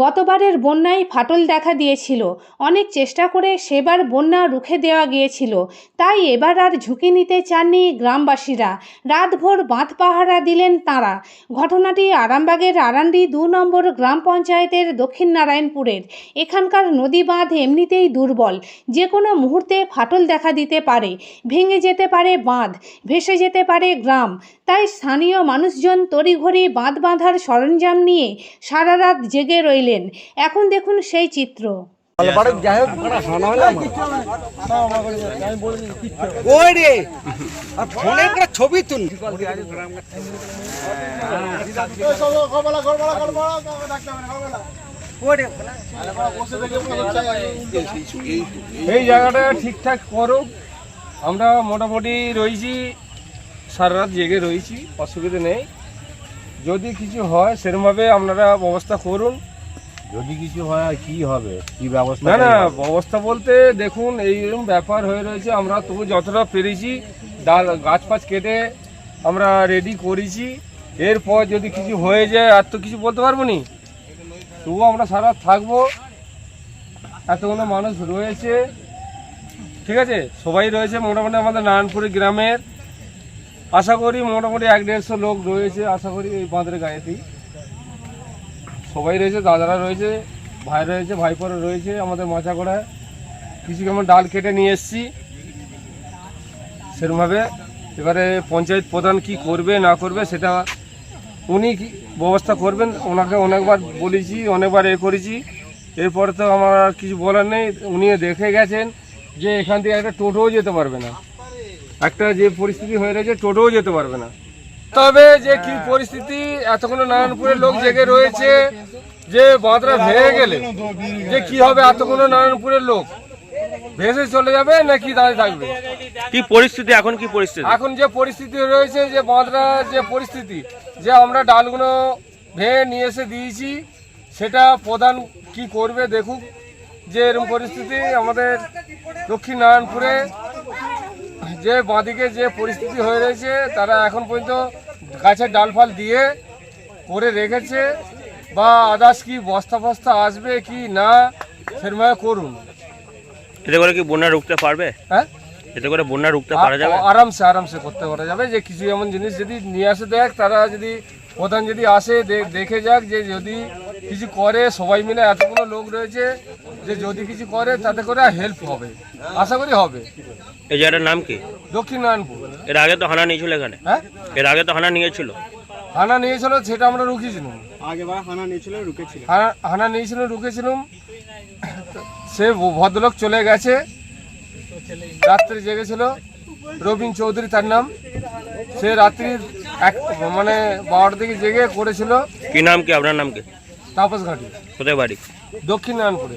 গতবারের বন্যায় ফাটল দেখা দিয়েছিল। অনেক চেষ্টা করে সেবার বন্যা রুখে দেওয়া গিয়েছিল। তাই এবার আর ঝুঁকি নিতে চাননি গ্রামবাসীরা। রাতভর বাঁধ পাহারা দিলেন তাঁরা। ঘটনাটি আরামবাগের আরান্ডি দু নম্বর গ্রাম পঞ্চায়েতের দক্ষিণ নারায়ণপুরের। এখানকার নদী বাঁধ এমনিতেই দুর্বল। যে কোনো মুহূর্তে ফাটল দেখা দিতে পারে। ভেঙে যেতে পারে বাঁধ, ভেসে যেতে পারে গ্রাম। তাই স্থানীয় মানুষজন তড়িঘড়ি বাঁধ বাঁধার সরঞ্জাম নিয়ে সারা রাত জেগে রইলেন। এখন দেখুন সেই চিত্র। ছবি তুল। এই জায়গাটা ঠিকঠাক করুক। আমরা মোটামুটি রয়েছি সারা রাত জেগে রয়েছি অসুবিধা নেই। যদি কিছু হয় সেরকমভাবে আপনারা ব্যবস্থা করুন। যদি কিছু হয় কি হবে? কি ব্যবস্থা না না ব্যবস্থা বলতে দেখুন এইরকম ব্যাপার হয়ে রয়েছে। আমরা তবু যতটা পেরেছি ডাল গাছ ফাছ কেটে আমরা রেডি করেছি। এরপর যদি কিছু হয়ে যায় আর তো কিছু বলতে পারব নি? তবু আমরা সারা থাকব। এতগুলো মানুষ রয়েছে। ঠিক আছে? সবাই রয়েছে মোটামুটি আমাদের নারায়ণপুরি গ্রামের। আশা করি মোটামুটি এক দেড়শো লোক রয়েছে। আশা করি এই বাঁধের গায়েতেই। সবাই রয়েছে, দাদারা রয়েছে, ভাই রয়েছে, ভাইপোরা রয়েছে আমাদের মাচা কিছু কেমন ডাল কেটে নিয়ে এসছি। সেরমভাবে এবারে পঞ্চায়েত প্রধান কি করবে, না করবে, সেটা উনি কি ব্যবস্থা করবেন, ওনাকে অনেকবার বলেছি, অনেকবার এ করেছি। এরপরে তো আমার আর কিছু বলার নেই, উনি দেখে গেছেন যে এখান থেকে একটা টোটোও যেতে পারবে না। একটা যে পরিস্থিতি হয়ে রয়েছে, টোটোও যেতে পারবে না। তবে যে কি পরিস্থিতি এতক্ষণ নারায়ণপুরের লোক জেগে রয়েছে যে বাঁধরা ভেঙে গেলে যে কি হবে এতক্ষণ নারায়ণপুরের লোক? ভেসে চলে যাবে নাকি দাঁড়িয়ে থাকবে? কি পরিস্থিতি এখন কি পরিস্থিতি? এখন যে পরিস্থিতি রয়েছে যে বাঁধরা যে পরিস্থিতি যে আমরা ডালগুলো ভেঙে নিয়ে এসে দিয়েছি সেটা প্রধান কি করবে দেখুক যে এরকম পরিস্থিতি আমাদের দক্ষিণ নারায়ণপুরে যে বাঁদিকে যে পরিস্থিতি হয়ে রয়েছে তারা এখন পর্যন্ত গাছের ডালফাল দিয়ে করে রেখেছে বা আদার্স কি বস্তা ফস্তা আসবে কি না সেরকমভাবে করুন। এতে করে কি বন্যা রুখতে পারবে? হ্যাঁ? এতে করে বন্যা রুখতে পারা যাবে? আরামসে আরামসে করতে পারা যাবে। যে কিছু এমন জিনিস যদি নিয়ে আসে দেখ তারা যদি প্রধান যদি আসে দেখে যাক যে যদি কিছু করে সবাই মিলে এতগুলো লোক রয়েছে যে যদি কিছু করে তাতে করে হেল্প হবে। আশা করি হবে। এই জায়গাটার নাম কি? দক্ষিণ নারায়ণপুর এর আগে তো হানা নিয়েছিল এখানে। হ্যাঁ? এর আগে তো হানা নিয়েছিল। হানা নিয়েছিল সেটা আমরা রুখিয়েছিলাম আগেবার হানা নিয়েছিল রুকেছিল। হানা- হানা নিয়েছিল রুখেছিলাম সে ভদ্রলোক চলে গেছে। রাত্রে জেগেছিল। রবীন চৌধুরী তার নাম। সে রাত্রি এক মানে বারোটার দিকে জেগে করেছিল। কি নাম কি? আপনার নাম কি? তাপস ঘাটি। কোথায় বাড়ি? দক্ষিণ নারায়ণপুরে